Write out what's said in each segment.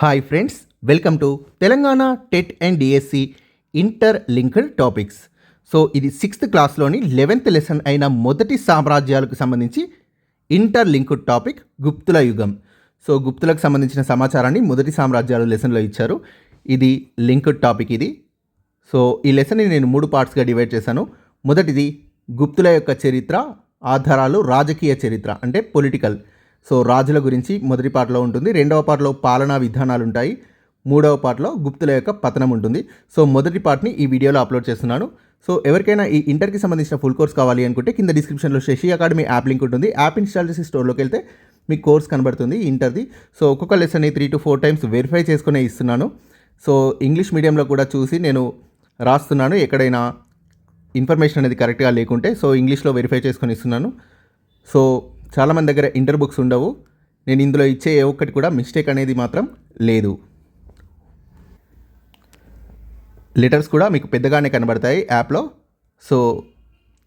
Hi friends welcome to Telangana TET and DSC inter linked topics so ఇది sixth క్లాస్లోని eleventh lesson అయిన మొదటి సామ్రాజ్యాలకు సంబంధించి ఇంటర్ లింక్డ్ టాపిక్ గుప్తుల యుగం. సో గుప్తులకు సంబంధించిన సమాచారాన్ని మొదటి సామ్రాజ్యాలు లెసన్లో ఇచ్చారు. ఇది లింక్డ్ టాపిక్ ఇది. సో ఈ లెసన్ని నేను మూడు పార్ట్స్గా డివైడ్ చేశాను. మొదటిది గుప్తుల యొక్క చరిత్ర ఆధారాలు రాజకీయ చరిత్ర అంటే పొలిటికల్ సో రాజుల గురించి మొదటి పాటలో ఉంటుంది రెండవ పాటలో పాలనా విధానాలు ఉంటాయి మూడవ పాటలో గుప్తుల యొక్క పతనం ఉంటుంది. సో మొదటి పార్ట్ని ఈ వీడియోలో అప్లోడ్ చేస్తున్నాను. సో ఎవరికైనా ఈ ఇంటర్కి సంబంధించిన ఫుల్ కోర్స్ కావాలి అనుకుంటే కింద డిస్క్రిప్షన్లో శశి అకాడమీ యాప్ లింక్ ఉంటుంది. యాప్ ఇన్స్టాల్ చేసి స్టోర్లోకి వెళ్తే మీకు కోర్స్ కనబడుతుంది ఇంటర్ది. సో ఒక్కొక్క లెసన్ని three to four times verify చేసుకునే ఇస్తున్నాను. సో ఇంగ్లీష్ మీడియంలో కూడా చూసి నేను రాస్తున్నాను ఎక్కడైనా ఇన్ఫర్మేషన్ అనేది కరెక్ట్గా లేకుంటే. సో ఇంగ్లీష్లో వెరిఫై చేసుకొని ఇస్తున్నాను. సో చాలామంది దగ్గర ఇంటర్ బుక్స్ ఉండవు. నేను ఇందులో ఇచ్చే ఏ ఒక్కటి కూడా మిస్టేక్ అనేది మాత్రం లేదు. లెటర్స్ కూడా మీకు పెద్దగానే కనబడతాయి యాప్లో. సో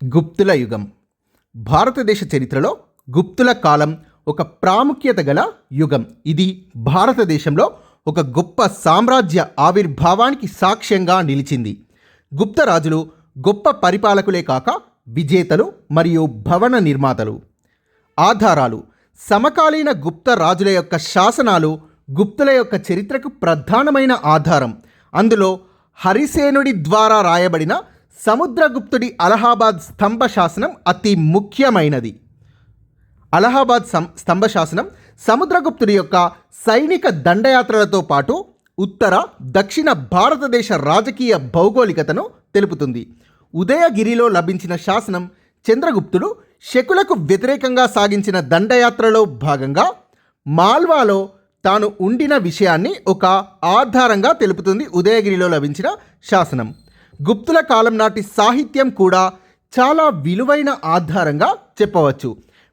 గుప్తుల యుగం. భారతదేశ చరిత్రలో గుప్తుల కాలం ఒక ప్రాముఖ్యత గల యుగం. ఇది భారతదేశంలో ఒక గొప్ప సామ్రాజ్య ఆవిర్భావానికి సాక్ష్యంగా నిలిచింది. గుప్త రాజులు గొప్ప పరిపాలకులే కాక విజేతలు మరియు భవన నిర్మాతలు. ఆధారాలు. సమకాలీన గుప్త రాజుల యొక్క శాసనాలు గుప్తుల యొక్క చరిత్రకు ప్రధానమైన ఆధారం. అందులో హరిసేనుడి ద్వారా రాయబడిన సముద్రగుప్తుడి అలహాబాద్ స్తంభ శాసనం అతి ముఖ్యమైనది. అలహాబాద్ సం స్తంభ శాసనం సముద్రగుప్తుడి యొక్క సైనిక దండయాత్రలతో పాటు ఉత్తర దక్షిణ భారతదేశ రాజకీయ భౌగోళికతను తెలుపుతుంది. ఉదయగిరిలో లభించిన శాసనం చంద్రగుప్తుడు శకులకు వ్యతిరేకంగా సాగించిన దండయాత్రలో భాగంగా మాల్వాలో తాను ఉండిన విషయాన్ని ఒక ఆధారంగా తెలుపుతుంది ఉదయగిరిలో లభించిన శాసనం. గుప్తుల కాలం నాటి సాహిత్యం కూడా చాలా విలువైన ఆధారంగా చెప్పవచ్చు.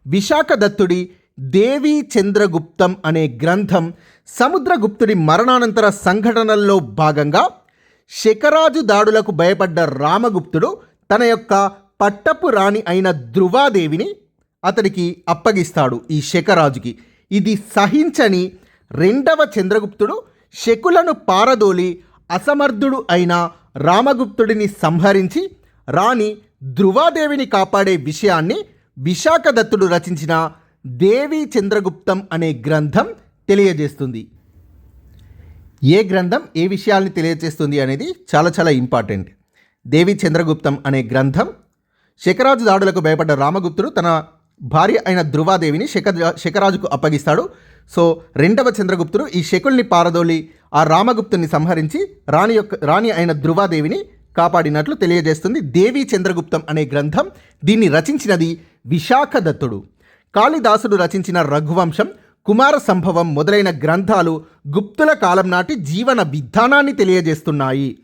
విశాఖ దత్తుడి దేవీ చంద్రగుప్తం అనే గ్రంథం సముద్రగుప్తుడి మరణానంతర సంఘటనల్లో భాగంగా శకరాజు దాడులకు భయపడ్డ రామగుప్తుడు తన యొక్క పట్టపు రాణి అయిన ధృవాదేవిని అతడికి అప్పగిస్తాడు ఈ శకరాజుకి ఇది సహించని రెండవ చంద్రగుప్తుడు శకులను పారదోలి అసమర్థుడు అయిన రామగుప్తుడిని సంహరించి రాణి ధృవాదేవిని కాపాడే విషయాన్ని విశాఖదత్తుడు రచించిన దేవి చంద్రగుప్తం అనే గ్రంథం తెలియజేస్తుంది. ఏ గ్రంథం ఏ విషయాల్ని తెలియజేస్తుంది అనేది చాలా చాలా ఇంపార్టెంట్. దేవి చంద్రగుప్తం అనే గ్రంథం శకరాజు దాడులకు భయపడ్డ రామగుప్తుడు తన భార్య అయిన ధృవాదేవిని శక శకరాజుకు అప్పగిస్తాడు. సో రెండవ చంద్రగుప్తుడు ఈ శకుల్ని పారదోలి ఆ రామగుప్తుని సంహరించి రాణి యొక్క రాణి అయిన ధృవాదేవిని కాపాడినట్లు తెలియజేస్తుంది దేవి చంద్రగుప్తం అనే గ్రంథం. దీన్ని రచించినది విశాఖదత్తుడు. కాళిదాసుడు రచించిన రఘువంశం కుమార సంభవం మొదలైన గ్రంథాలు గుప్తుల కాలం నాటి జీవన విధానాన్ని తెలియజేస్తున్నాయి.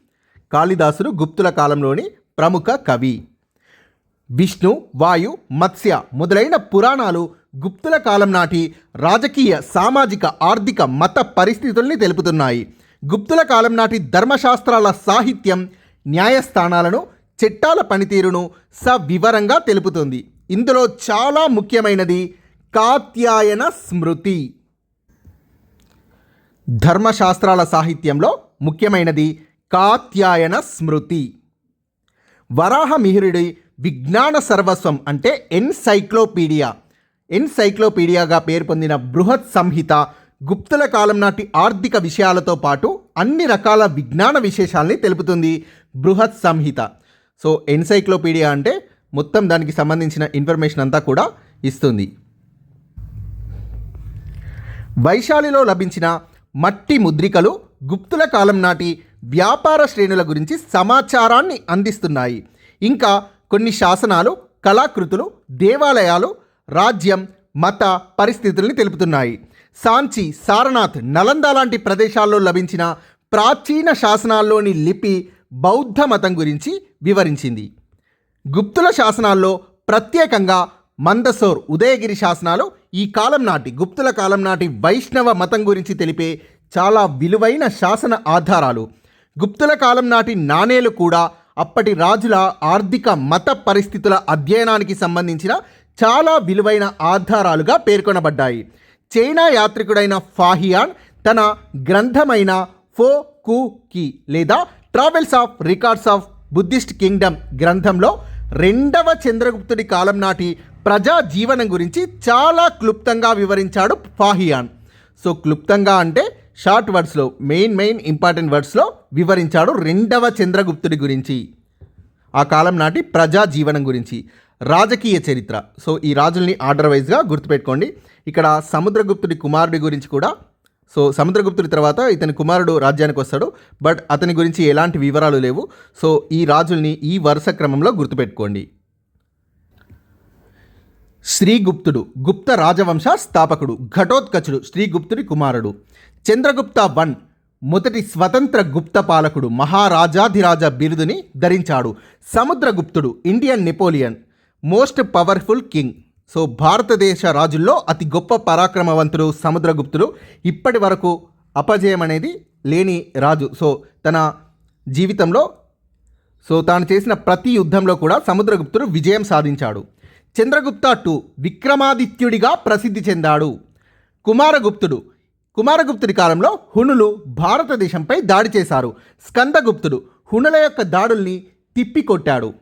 కాళిదాసుడు గుప్తుల కాలంలోని ప్రముఖ కవి. విష్ణు వాయు మత్స్య మొదలైన పురాణాలు గుప్తుల కాలం నాటి రాజకీయ సామాజిక ఆర్థిక మత పరిస్థితుల్ని తెలుపుతున్నాయి. గుప్తుల కాలం నాటి ధర్మశాస్త్రాల సాహిత్యం న్యాయస్థానాలను చట్టాల పనితీరును సవివరంగా తెలుపుతుంది. ఇందులో చాలా ముఖ్యమైనది కాత్యాయన స్మృతి. ధర్మశాస్త్రాల సాహిత్యంలో ముఖ్యమైనది కాత్యాయన స్మృతి. వరాహమిహిరుడి విజ్ఞాన సర్వస్వం అంటే ఎన్సైక్లోపీడియా. ఎన్సైక్లోపీడియాగా పేరు పొందిన బృహత్ సంహిత గుప్తుల కాలం నాటి ఆర్థిక విషయాలతో పాటు అన్ని రకాల విజ్ఞాన విశేషాల్ని తెలుపుతుంది బృహత్ సంహిత. సో ఎన్సైక్లోపీడియా అంటే మొత్తం దానికి సంబంధించిన ఇన్ఫర్మేషన్ అంతా కూడా ఇస్తుంది. వైశాలిలో లభించిన మట్టి ముద్రికలు గుప్తుల కాలం నాటి వ్యాపార శ్రేణుల గురించి సమాచారాన్ని అందిస్తున్నాయి. ఇంకా కొన్ని శాసనాలు కళాకృతులు దేవాలయాలు రాజ్యం మత పరిస్థితుల్ని తెలుపుతున్నాయి. సాంచి సారనాథ్ నలంద లాంటి ప్రదేశాల్లో లభించిన ప్రాచీన శాసనాల్లోని లిపి బౌద్ధ మతం గురించి వివరించింది. గుప్తుల శాసనాల్లో ప్రత్యేకంగా మందసోర్ ఉదయగిరి శాసనాలు ఈ కాలం నాటి గుప్తుల కాలం నాటి వైష్ణవ మతం గురించి తెలిపే చాలా విలువైన శాసన ఆధారాలు. గుప్తుల కాలం నాటి నాణేలు కూడా అప్పటి రాజుల ఆర్థిక మత పరిస్థితుల అధ్యయనానికి సంబంధించిన చాలా విలువైన ఆధారాలుగా పేర్కొనబడ్డాయి. చైనా యాత్రికుడైన ఫాహియాన్ తన గ్రంథమైన ఫో కు కి లేదా travels of records of Buddhist kingdom గ్రంథంలో రెండవ చంద్రగుప్తుడి కాలం నాటి ప్రజా జీవనం గురించి చాలా క్లుప్తంగా వివరించాడు ఫాహియాన్. సో క్లుప్తంగా అంటే షార్ట్ వర్డ్స్లో మెయిన్ మెయిన్ ఇంపార్టెంట్ వర్డ్స్లో వివరించాడు రెండవ చంద్రగుప్తుడి గురించి. ఆ కాలం నాటి ప్రజా జీవనం గురించి. రాజకీయ చరిత్ర. సో ఈ రాజుల్ని ఆర్డర్ వైజ్గా గుర్తుపెట్టుకోండి. ఇక్కడ సముద్రగుప్తుడి కుమారుడి గురించి కూడా. సో సముద్రగుప్తుడి తర్వాత ఇతని కుమారుడు రాజ్యానికి వస్తాడు. బట్ అతని గురించి ఎలాంటి వివరాలు లేవు. సో ఈ రాజుల్ని ఈ వరుస క్రమంలో గుర్తుపెట్టుకోండి. శ్రీగుప్తుడు గుప్త రాజవంశ స్థాపకుడు ఘటోత్కచుడు శ్రీగుప్తుడి కుమారుడు. చంద్రగుప్త వన్ మొదటి స్వతంత్ర గుప్త పాలకుడు మహారాజాధిరాజ బిరుదుని ధరించాడు. సముద్రగుప్తుడు Indian Napoleon most powerful king. So భారతదేశ రాజుల్లో అతి గొప్ప పరాక్రమవంతుడు సముద్రగుప్తుడు. ఇప్పటి వరకు అపజయం అనేది లేని రాజు. సో తన జీవితంలో సో తాను చేసిన ప్రతి యుద్ధంలో కూడా సముద్రగుప్తుడు విజయం సాధించాడు. చంద్రగుప్త టూ విక్రమాదిత్యుడిగా ప్రసిద్ధి చెందాడు. కుమారగుప్తుడు కుమారగుప్తుడి కాలంలో హునులు భారతదేశంపై దాడి చేశారు. స్కందగుప్తుడు హునుల యొక్క దాడుల్ని తిప్పికొట్టాడు.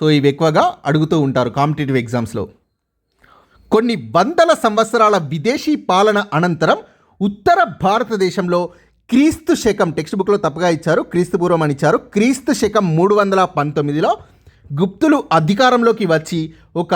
సో ఇవి ఎక్కువగా అడుగుతూ ఉంటారు కాంపిటేటివ్ ఎగ్జామ్స్లో. కొన్ని వందల సంవత్సరాల విదేశీ పాలన అనంతరం ఉత్తర భారతదేశంలో క్రీస్తు శకం టెక్స్ట్ బుక్లో తప్పుగా ఇచ్చారు క్రీస్తు పూర్వం అని ఇచ్చారు క్రీస్తు శకం మూడు వందల పంతొమ్మిదిలో గుప్తులు అధికారంలోకి వచ్చి ఒక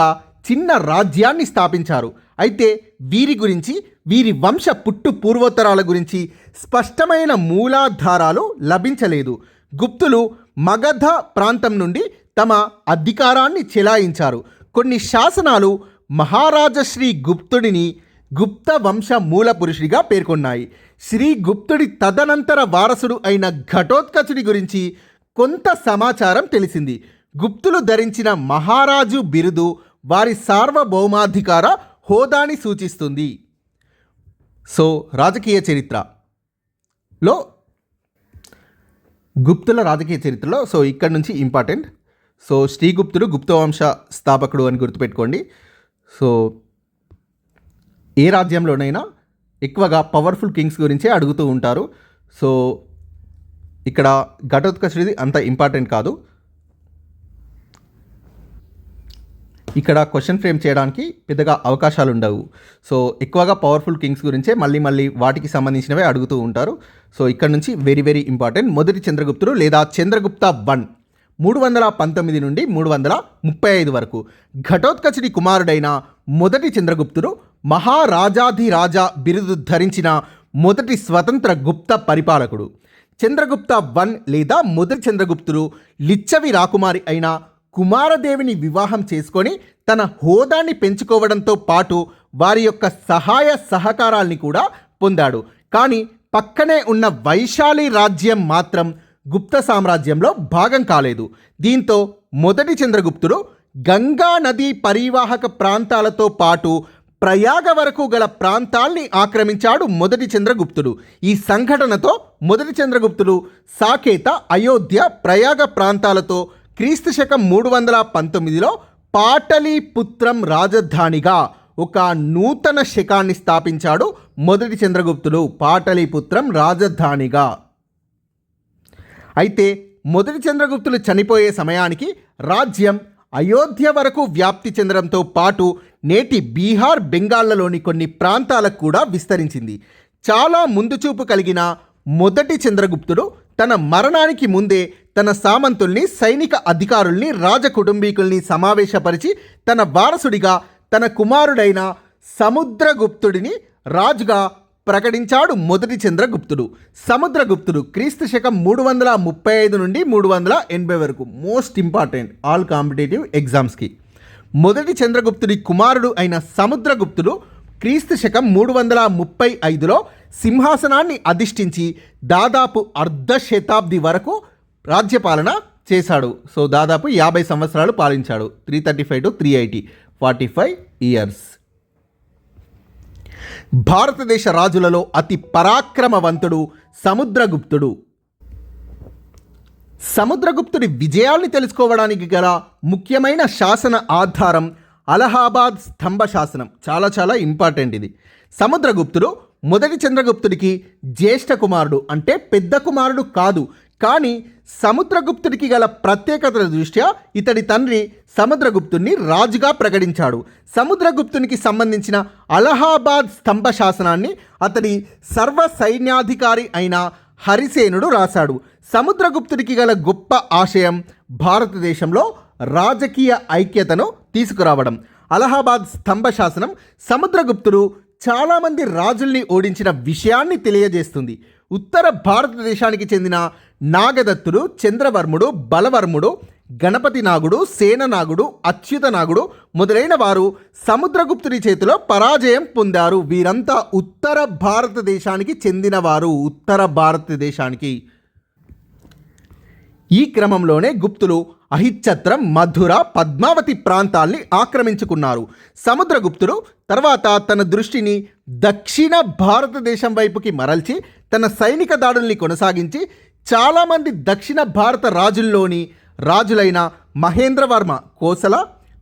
చిన్న రాజ్యాన్ని స్థాపించారు. అయితే వీరి గురించి వీరి వంశ పుట్టు పూర్వోత్తరాల గురించి స్పష్టమైన మూలాధారాలు లభించలేదు. గుప్తులు మగధ ప్రాంతం నుండి తమ అధికారాన్ని చెలాయించారు. కొన్ని శాసనాలు మహారాజశ్రీ గుప్తుడిని గుప్త వంశ మూల పురుషుడిగా పేర్కొన్నాయి. శ్రీ గుప్తుడి తదనంతర వారసుడు అయిన ఘటోత్కచుడి గురించి కొంత సమాచారం తెలిసింది. గుప్తులు ధరించిన మహారాజు బిరుదు వారి సార్వభౌమాధికార హోదాని సూచిస్తుంది. సో రాజకీయ చరిత్రలో గుప్తుల రాజకీయ చరిత్రలో సో ఇక్కడ నుంచి ఇంపార్టెంట్. సో శ్రీగుప్తుడు గుప్తవంశ స్థాపకుడు అని గుర్తుపెట్టుకోండి. సో ఏ రాజ్యంలోనైనా ఎక్కువగా పవర్ఫుల్ కింగ్స్ గురించే అడుగుతూ ఉంటారు. సో ఇక్కడ ఘటోత్కచుడిది అంత ఇంపార్టెంట్ కాదు. ఇక్కడ క్వశ్చన్ ఫ్రేమ్ చేయడానికి పెద్దగా అవకాశాలు ఉండవు సో ఎక్కువగా పవర్ఫుల్ కింగ్స్ గురించే మళ్ళీ మళ్ళీ వాటికి సంబంధించినవే అడుగుతూ ఉంటారు. సో ఇక్కడ నుంచి వెరీ వెరీ ఇంపార్టెంట్. మొదటి చంద్రగుప్తుడు లేదా చంద్రగుప్త వన్. మూడు వందల పంతొమ్మిది నుండి మూడు వందల ముప్పై ఐదు వరకు. ఘటోత్కచుడి కుమారుడైన మొదటి చంద్రగుప్తుడు మహారాజాధిరాజా బిరుదు ధరించిన మొదటి స్వతంత్ర గుప్త పరిపాలకుడు. చంద్రగుప్త వన్ లేదా మొదటి చంద్రగుప్తుడు లిచ్చవి రాకుమారి అయిన కుమారదేవిని వివాహం చేసుకొని తన హోదాన్ని పెంచుకోవడంతో పాటు వారి యొక్క సహాయ సహకారాల్ని కూడా పొందాడు. కానీ పక్కనే ఉన్న వైశాలి రాజ్యం మాత్రం గుప్త సామ్రాజ్యంలో భాగం కాలేదు. దీంతో మొదటి చంద్రగుప్తుడు గంగా నదీ పరివాహక ప్రాంతాలతో పాటు ప్రయాగ వరకు గల ప్రాంతాల్ని ఆక్రమించాడు మొదటి చంద్రగుప్తుడు. ఈ సంఘటనతో మొదటి చంద్రగుప్తుడు సాకేత అయోధ్య ప్రయాగ ప్రాంతాలతో క్రీస్తు శకం మూడు వందల పంతొమ్మిదిలో పాటలీపుత్రం రాజధానిగా ఒక నూతన శకాన్ని స్థాపించాడు మొదటి చంద్రగుప్తుడు పాటలీపుత్రం రాజధానిగా. అయితే మొదటి చంద్రగుప్తులు చనిపోయే సమయానికి రాజ్యం అయోధ్య వరకు వ్యాప్తి చెందడంతో పాటు నేటి బీహార్ బెంగాల్లోని కొన్ని ప్రాంతాలకు కూడా విస్తరించింది. చాలా ముందుచూపు కలిగిన మొదటి చంద్రగుప్తుడు తన మరణానికి ముందే తన సామంతుల్ని సైనిక అధికారుల్ని రాజకుటుంబీకుల్ని సమావేశపరిచి తన వారసుడిగా తన కుమారుడైన సముద్రగుప్తుడిని రాజుగా ప్రకటించాడు మొదటి చంద్రగుప్తుడు. సముద్రగుప్తుడు క్రీస్తు శకం మూడు వందల ముప్పై ఐదు నుండి మూడు వందల ఎనభై వరకు మోస్ట్ ఇంపార్టెంట్ ఆల్ కాంపిటేటివ్ ఎగ్జామ్స్కి. మొదటి చంద్రగుప్తుడి కుమారుడు అయిన సముద్రగుప్తుడు క్రీస్తు శకం మూడు వందల ముప్పై ఐదులో సింహాసనాన్ని అధిష్ఠించి దాదాపు అర్ధ శతాబ్ది వరకు రాజ్యపాలన చేశాడు. సో దాదాపు యాభై సంవత్సరాలు పాలించాడు. Three thirty five to three eighty forty five years. భారతదేశ రాజులలో అతి పరాక్రమవంతుడు సముద్రగుప్తుడు. సముద్రగుప్తుడి విజయాల్ని తెలుసుకోవడానికి గల ముఖ్యమైన శాసన ఆధారం అలహాబాద్ స్తంభ శాసనం. చాలా చాలా ఇంపార్టెంట్ ఇది. సముద్రగుప్తుడు మొదటి చంద్రగుప్తుడికి జ్యేష్ఠ కుమారుడు అంటే పెద్ద కుమారుడు కాదు. కానీ సముద్రగుప్తుడికి గల ప్రత్యేకతల దృష్ట్యా ఇతడి తండ్రి సముద్రగుప్తుడిని రాజుగా ప్రకటించాడు. సముద్రగుప్తునికి సంబంధించిన అలహాబాద్ స్తంభ శాసనాన్ని అతడి సర్వ సైన్యాధికారి అయిన హరిసేనుడు రాశాడు. సముద్రగుప్తుడికి గల గొప్ప ఆశయం భారతదేశంలో రాజకీయ ఐక్యతను తీసుకురావడం. అలహాబాద్ స్తంభ శాసనం సముద్రగుప్తుడు చాలామంది రాజుల్ని ఓడించిన విషయాన్ని తెలియజేస్తుంది. ఉత్తర భారతదేశానికి చెందిన నాగదత్తుడు చంద్రవర్ముడు బలవర్ముడు గణపతి నాగుడు సేననాగుడు అచ్యుత నాగుడు మొదలైన వారు సముద్రగుప్తుడి చేతిలో పరాజయం పొందారు. వీరంతా ఉత్తర భారతదేశానికి చెందినవారు. ఉత్తర భారతదేశానికి. ఈ క్రమంలోనే గుప్తులు అహిచ్చత్రం మధుర పద్మావతి ప్రాంతాల్ని ఆక్రమించుకున్నారు. సముద్రగుప్తుడు తర్వాత తన దృష్టిని దక్షిణ భారతదేశం వైపుకి మరల్చి తన సైనిక దాడుల్ని కొనసాగించి చాలామంది దక్షిణ భారత రాజుల్లోని రాజులైన మహేంద్రవర్మ కోసల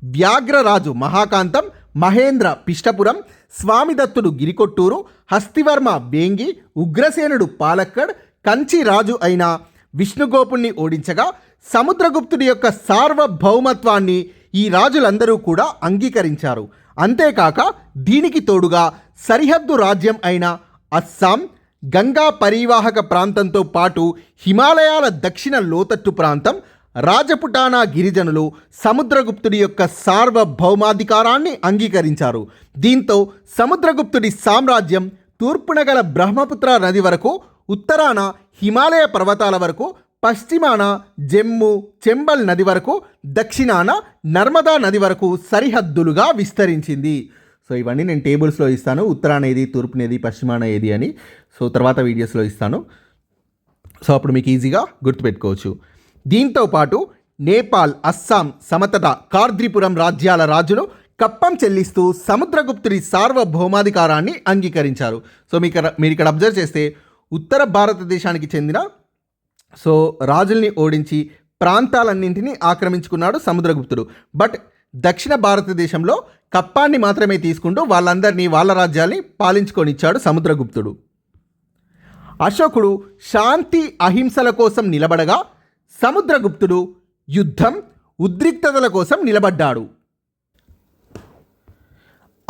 వ్యాఘ్రరాజు మహాకాంతం మహేంద్ర పిష్టపురం స్వామిదత్తుడు గిరికొట్టూరు హస్తివర్మ వేంగి ఉగ్రసేనుడు పాలక్కడ్ కంచి రాజు అయిన విష్ణుగోపుణ్ణి ఓడించగా సముద్రగుప్తుడి యొక్క సార్వభౌమత్వాన్ని ఈ రాజులందరూ కూడా అంగీకరించారు. అంతేకాక దీనికి తోడుగా సరిహద్దు రాజ్యం అయిన అస్సాం గంగా పరీవాహక ప్రాంతంతో పాటు హిమాలయాల దక్షిణ లోతట్టు ప్రాంతం రాజపుటానా గిరిజనులు సముద్రగుప్తుడి యొక్క సార్వభౌమాధికారాన్ని అంగీకరించారు. దీంతో సముద్రగుప్తుడి సామ్రాజ్యం తూర్పున గల బ్రహ్మపుత్ర నది వరకు ఉత్తరాన హిమాలయ పర్వతాల వరకు పశ్చిమాన జమ్ము చెంబల్ నది వరకు దక్షిణాన నర్మదా నది వరకు సరిహద్దులుగా విస్తరించింది. సో ఇవన్నీ నేను టేబుల్స్లో ఇస్తాను. ఉత్తరాన తూర్పునేది తూర్పున పశ్చిమాన ఏది అని. సో తర్వాత వీడియోస్లో ఇస్తాను. సో అప్పుడు మీకు ఈజీగా గుర్తుపెట్టుకోవచ్చు. దీంతో పాటు నేపాల్ అస్సాం సమతట కార్ద్రిపురం రాజ్యాల రాజులు కప్పం చెల్లిస్తూ సముద్రగుప్తుడి సార్వభౌమాధికారాన్ని అంగీకరించారు. సో మీకు ఇక్కడ- మీరు ఇక్కడ అబ్జర్వ్ చేస్తే ఉత్తర భారతదేశానికి చెందిన సో రాజుల్ని ఓడించి ప్రాంతాలన్నింటినీ ఆక్రమించుకున్నాడు సముద్రగుప్తుడు. బట్ దక్షిణ భారతదేశంలో కప్పాన్ని మాత్రమే తీసుకుంటూ వాళ్ళందరినీ వాళ్ళ రాజ్యాల్ని పాలించుకొనిచ్చాడు సముద్రగుప్తుడు. అశోకుడు శాంతి అహింసల కోసం నిలబడగా సముద్రగుప్తుడు యుద్ధం ఉద్రిక్తతల కోసం నిలబడ్డాడు.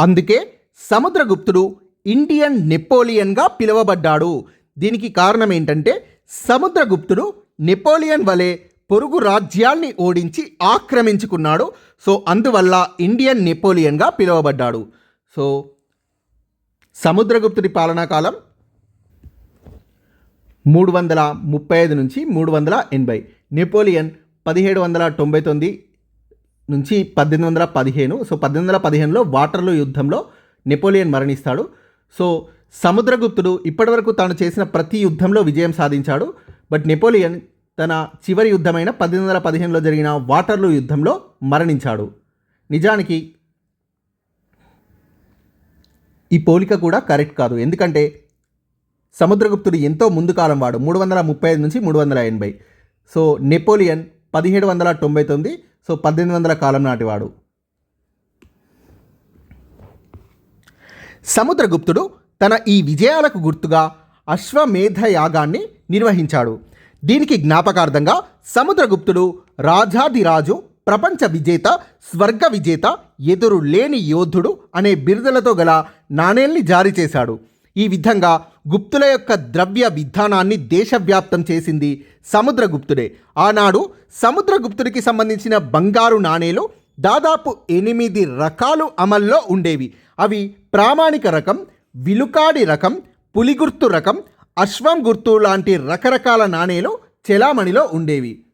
అందుకే సముద్రగుప్తుడు ఇండియన్ నెపోలియన్గా పిలువబడ్డాడు. దీనికి కారణం ఏంటంటే సముద్రగుప్తుడు నెపోలియన్ వలె పొరుగు రాజ్యాల్ని ఓడించి ఆక్రమించుకున్నాడు. సో అందువల్ల ఇండియన్ నెపోలియన్గా పిలువబడ్డాడు. సో సముద్రగుప్తుడి పాలనా కాలం మూడు వందల ముప్పై ఐదు నుంచి మూడు వందల ఎనభై. నెపోలియన్ పదిహేడు వందల తొంభై తొమ్మిది నుంచి పద్దెనిమిది వందల పదిహేను. సో పద్దెనిమిది వందల పదిహేనులో వాటర్లో యుద్ధంలో నెపోలియన్ మరణిస్తాడు. సో సముద్రగుప్తుడు ఇప్పటివరకు తాను చేసిన ప్రతి యుద్ధంలో విజయం సాధించాడు. బట్ నెపోలియన్ తన చివరి యుద్ధమైన పద్దెనిమిది వందల పదిహేనులో జరిగిన వాటర్లు యుద్ధంలో మరణించాడు. నిజానికి ఈ పోలిక కూడా కరెక్ట్ కాదు. ఎందుకంటే సముద్రగుప్తుడు ఎంతో ముందు కాలం వాడు మూడు వందల ముప్పై ఐదు నుంచి మూడు వందల ఎనభై. సో నెపోలియన్ పదిహేడు వందల తొంభై తొమ్మిది సో పద్దెనిమిది వందల కాలం నాటివాడు సముద్రగుప్తుడు తన ఈ విజయాలకు గుర్తుగా అశ్వమేధ యాగాన్ని నిర్వహించాడు. దీనికి జ్ఞాపకార్థంగా సముద్రగుప్తుడు రాజాదిరాజు ప్రపంచ విజేత స్వర్గ విజేత ఎదురు లేని యోధుడు అనే బిరుదలతో గల నాణేల్ని జారీ చేశాడు. ఈ విధంగా గుప్తుల యొక్క ద్రవ్య విధానాన్ని దేశవ్యాప్తం చేసింది సముద్రగుప్తుడే. ఆనాడు సముద్రగుప్తుడికి సంబంధించిన బంగారు నాణేలు దాదాపు ఎనిమిది రకాలు అమల్లో ఉండేవి. అవి ప్రామాణిక రకం విలుకాడి రకం పులిగుర్తు రకం అశ్వం గుర్తు లాంటి రకరకాల నాణేలు చెలామణిలో ఉండేవి.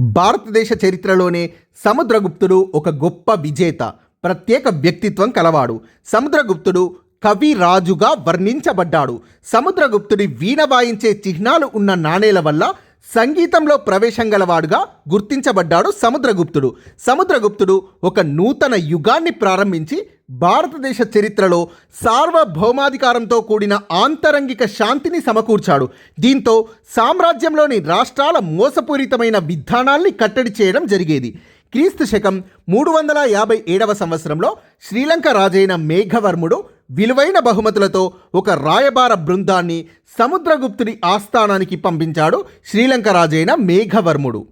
భారతదేశ చరిత్రలోనే సముద్రగుప్తుడు ఒక గొప్ప విజేత ప్రత్యేక వ్యక్తిత్వం కలవాడు. సముద్రగుప్తుడు కవి రాజుగా వర్ణించబడ్డాడు. సముద్రగుప్తుడి వీణ వాయించే చిహ్నాలు ఉన్న నాణేల వల్ల సంగీతంలో ప్రవేశం గలవాడుగా గుర్తించబడ్డాడు సముద్రగుప్తుడు. సముద్రగుప్తుడు ఒక నూతన యుగాన్ని ప్రారంభించి భారతదేశ చరిత్రలో సార్వభౌమాధికారంతో కూడిన ఆంతరంగిక శాంతిని సమకూర్చాడు. దీంతో సామ్రాజ్యంలోని రాష్ట్రాల మోసపూరితమైన విధానాల్ని కట్టడి చేయడం జరిగేది. క్రీస్తు శకం మూడు వందల యాభై ఏడవ సంవత్సరంలో శ్రీలంక రాజైన మేఘవర్ముడు విలువైన బహుమతులతో ఒక రాయబార బృందాన్ని సముద్రగుప్తుడి ఆస్థానానికి పంపించాడు శ్రీలంక రాజైన మేఘవర్ముడు.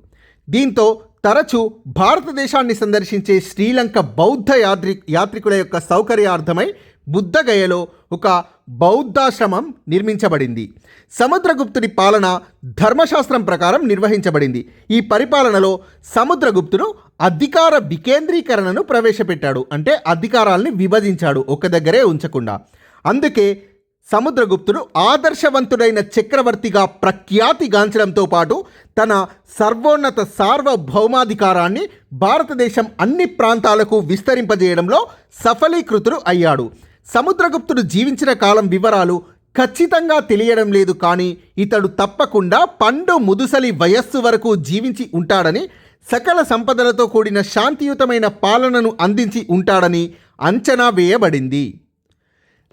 దీంతో తరచూ భారతదేశాన్ని సందర్శించే శ్రీలంక బౌద్ధ యాత్రి యాత్రికుల యొక్క సౌకర్యార్థమై బుద్ధగయలో ఒక బౌద్ధాశ్రమం నిర్మించబడింది. సముద్రగుప్తుడి పాలన ధర్మశాస్త్రం ప్రకారం నిర్వహించబడింది. ఈ పరిపాలనలో సముద్రగుప్తుడు అధికార వికేంద్రీకరణను ప్రవేశపెట్టాడు. అంటే అధికారాల్ని విభజించాడు ఒక దగ్గరే ఉంచకుండా. అందుకే సముద్రగుప్తుడు ఆదర్శవంతుడైన చక్రవర్తిగా ప్రఖ్యాతిగాంచడంతో పాటు తన సర్వోన్నత సార్వభౌమాధికారాన్ని భారతదేశం అన్ని ప్రాంతాలకు విస్తరింపజేయడంలో సఫలీకృతుడు అయ్యాడు. సముద్రగుప్తుడు జీవించిన కాలం వివరాలు ఖచ్చితంగా తెలియడం లేదు కానీ ఇతడు తప్పకుండా పండు ముదుసలి వయస్సు వరకు జీవించి ఉంటాడని సకల సంపదలతో కూడిన శాంతియుతమైన పాలనను అందించి ఉంటాడని అంచనా వేయబడింది.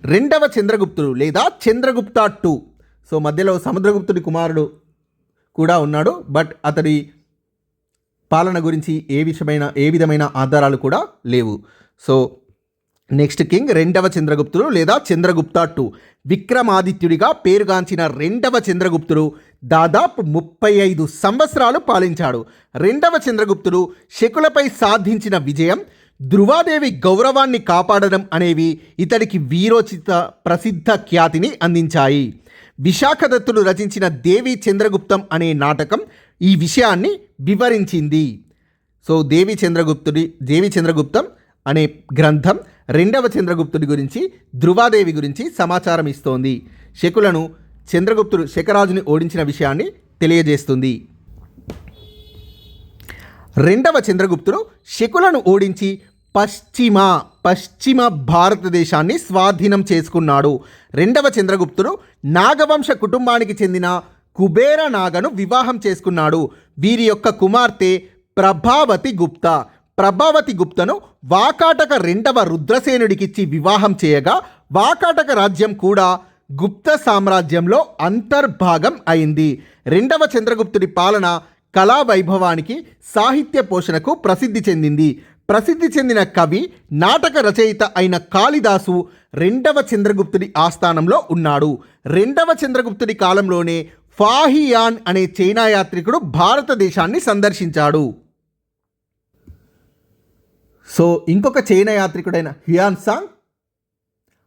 రెండవ చంద్రగుప్తుడు లేదా చంద్రగుప్త టూ. సో మధ్యలో సముద్రగుప్తుడి కుమారుడు కూడా ఉన్నాడు. బట్ అతడి పాలన గురించి ఏ విషయమైన ఏ విధమైన ఆధారాలు కూడా లేవు. సో నెక్స్ట్ కింగ్ రెండవ చంద్రగుప్తుడు లేదా చంద్రగుప్త టూ. విక్రమాదిత్యుడిగా పేరుగాంచిన రెండవ చంద్రగుప్తుడు దాదాపు ముప్పై ఐదు సంవత్సరాలు పాలించాడు. రెండవ చంద్రగుప్తుడు శకులపై సాధించిన విజయం ధృవాదేవి గౌరవాన్ని కాపాడడం అనేవి ఇతడికి వీరోచిత ప్రసిద్ధ ఖ్యాతిని అందించాయి. విశాఖదత్తుడు రచించిన దేవి చంద్రగుప్తం అనే నాటకం ఈ విషయాన్ని వివరించింది. సో దేవి చంద్రగుప్తుడి దేవి చంద్రగుప్తం అనే గ్రంథం రెండవ చంద్రగుప్తుడి గురించి ధృవాదేవి గురించి సమాచారం ఇస్తోంది. శకులను చంద్రగుప్తుడు శకరాజుని ఓడించిన విషయాన్ని తెలియజేస్తుంది. రెండవ చంద్రగుప్తుడు శకులను ఓడించి పశ్చిమ పశ్చిమ భారతదేశాన్ని స్వాధీనం చేసుకున్నాడు. రెండవ చంద్రగుప్తుడు నాగవంశ కుటుంబానికి చెందిన కుబేర నాగను వివాహం చేసుకున్నాడు. వీరి యొక్క కుమార్తె ప్రభావతి గుప్తా. ప్రభావతి గుప్తను వాకాటక రెండవ రుద్రసేనుడికిచ్చి వివాహం చేయగా వాకాటక రాజ్యం కూడా గుప్త సామ్రాజ్యంలో అంతర్భాగం అయింది. రెండవ చంద్రగుప్తుడి పాలన కళా వైభవానికి సాహిత్య పోషణకు ప్రసిద్ధి చెందింది. ప్రసిద్ధి చెందిన కవి నాటక రచయిత అయిన కాళిదాసు రెండవ చంద్రగుప్తుడి ఆస్థానంలో ఉన్నాడు. రెండవ చంద్రగుప్తుడి కాలంలోనే ఫాహియాన్ అనే చైనా యాత్రికుడు భారతదేశాన్ని సందర్శించాడు. సో ఇంకొక చైనా యాత్రికుడైన హియాన్ సాంగ్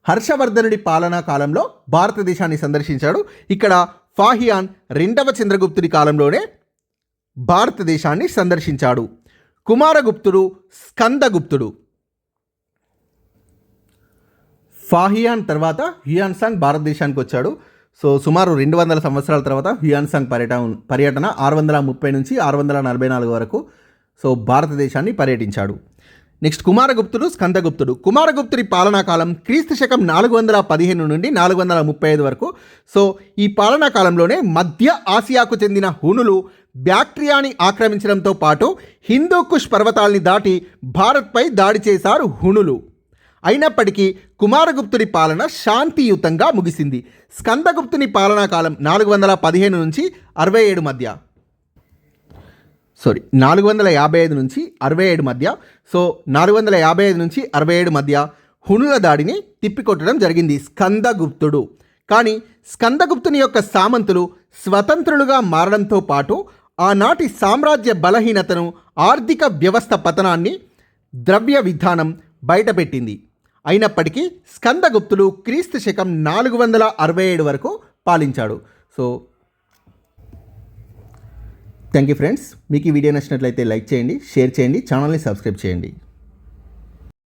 హర్షవర్ధనుడి పాలనా కాలంలో భారతదేశాన్ని సందర్శించాడు. ఇక్కడ ఫాహియాన్ రెండవ చంద్రగుప్తుడి కాలంలోనే భారతదేశాన్ని సందర్శించాడు. కుమారగుప్తుడు స్కందగుప్తుడు. ఫాహియాన్ తర్వాత హ్యుయాన్ సాంగ్ భారతదేశానికి వచ్చాడు. సో సుమారు రెండు వందల సంవత్సరాల తర్వాత హ్యుయాన్ సాంగ్ పర్యటన పర్యటన ఆరు వందల ముప్పై నుంచి ఆరు వందల నలభై నాలుగు వరకు సో భారతదేశాన్ని పర్యటించాడు. నెక్స్ట్ కుమారగుప్తుడు స్కందగుప్తుడు. కుమారగుప్తుడి పాలనాకాలం క్రీస్తు శకం నాలుగు వందల పదిహేను నుండి నాలుగు వందల ముప్పై ఐదు వరకు. సో ఈ పాలనా కాలంలోనే మధ్య ఆసియాకు చెందిన హునులు బ్యాక్ట్రియాని ఆక్రమించడంతో పాటు హిందూ కుష్ పర్వతాల్ని దాటి భారత్పై దాడి చేశారు హుణులు. అయినప్పటికీ కుమారగుప్తుడి పాలన శాంతియుతంగా ముగిసింది. స్కందగుప్తుని పాలనా కాలం నాలుగు వందల పదిహేను నుంచి అరవై ఏడు మధ్య. సారీ నాలుగు వందల యాభై ఐదు నుంచి అరవై ఏడు మధ్య. సో నాలుగు వందల యాభై ఐదు నుంచి అరవై ఏడు మధ్య హుణుల దాడిని తిప్పికొట్టడం జరిగింది స్కందగుప్తుడు. కానీ స్కందగుప్తుని యొక్క సామంతులు స్వతంత్రులుగా మారడంతో పాటు ఆనాటి సామ్రాజ్య బలహీనతను ఆర్థిక వ్యవస్థ పతనాన్ని ద్రవ్య విధానం బయటపెట్టింది. అయినప్పటికీ స్కందగుప్తులు క్రీస్తు శకం నాలుగు వందల అరవై ఏడు వరకు పాలించాడు. సో థ్యాంక్ యూ ఫ్రెండ్స్ మీకు ఈ వీడియో నచ్చినట్లయితే లైక్ చేయండి షేర్ చేయండి ఛానల్ని సబ్స్క్రైబ్ చేయండి.